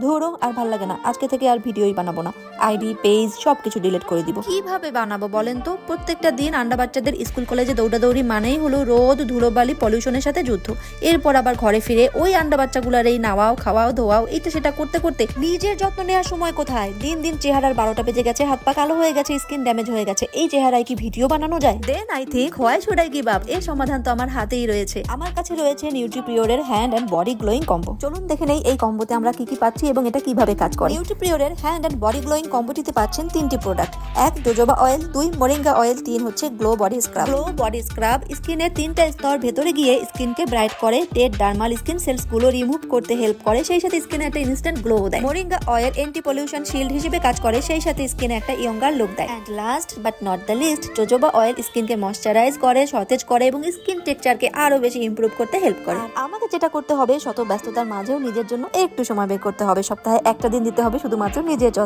ধরো আর ভালো লাগে না। আজকে থেকে আর ভিডিওই বানাবো না। আইডি পেজ সবকিছু ডিলিট করে দিব। কীভাবে বানাবো বলেন তো? প্রত্যেকটা দিন আন্ডা বাচ্চাদের স্কুল কলেজে দৌড়াদৌড়ি মানেই হলো রোদ ধুলোবালি পলিউশনের সাথে যুদ্ধ। এরপর আবার ঘরে ফিরে ওই আন্ডা বাচ্চাগুলার এই নাওয়াও খাওয়াও ধোয়াও এইটা সেটা করতে করতে নিজের যত্ন নেওয়ার সময় কোথায়? দিন দিন চেহারার বারোটা বেজে গেছে হাত পা কালো হয়ে গেছে স্কিন ড্যামেজ হয়ে গেছে। এই চেহারায় কি ভিডিও বানানো যায়? Then I think should I give up এর সমাধান তো আমার হাতেই রয়েছে। আমার কাছে রয়েছে নিউট্রিপিওরের hand and body glowing combo চলুন দেখে নেই এই কম্বোতে আমরা কি কি পাচ্ছি। এবং এটা কীভাবে কাজ করে? নিউট্রিপিওরের হ্যান্ড অ্যান্ড বডি গ্লোয়িং কম্বোটিতে পাচ্ছেন তিনটি প্রোডাক্ট এক জোজোবা অয়েল দুই মোরিঙ্গা অয়েল তিন হচ্ছে glow body scrub glow body scrub স্কিনের তিনটা স্তর ভেতরে গিয়ে স্কিনকে ব্রাইট করে ডেড ডার্মাল স্কিন সেলসগুলো রিমুভ করতে হেল্প করে সেই সাথে স্কিনে একটা ইনস্ট্যান্ট গ্লো দেয়। Moringa oil anti pollution shield হিসেবে কাজ করে সেই সাথে স্কিনে একটা ইয়ঙ্গার লুক দেয়। And last but not the list jojoba oil স্কিনকে ময়শ্চারাইজ করে সতেজ করে এবং স্কিন টেক্সচারকে আরও বেশি ইমপ্রুভ করতে হেল্প করে। আমাকে যেটা করতে হবে, শত ব্যস্ততার মাঝেও নিজের জন্য একটু সময় বের করতে হবে। সপ্তাহে একটা দিন দিতে হবে, শুধুমাত্র নিজের যত্ন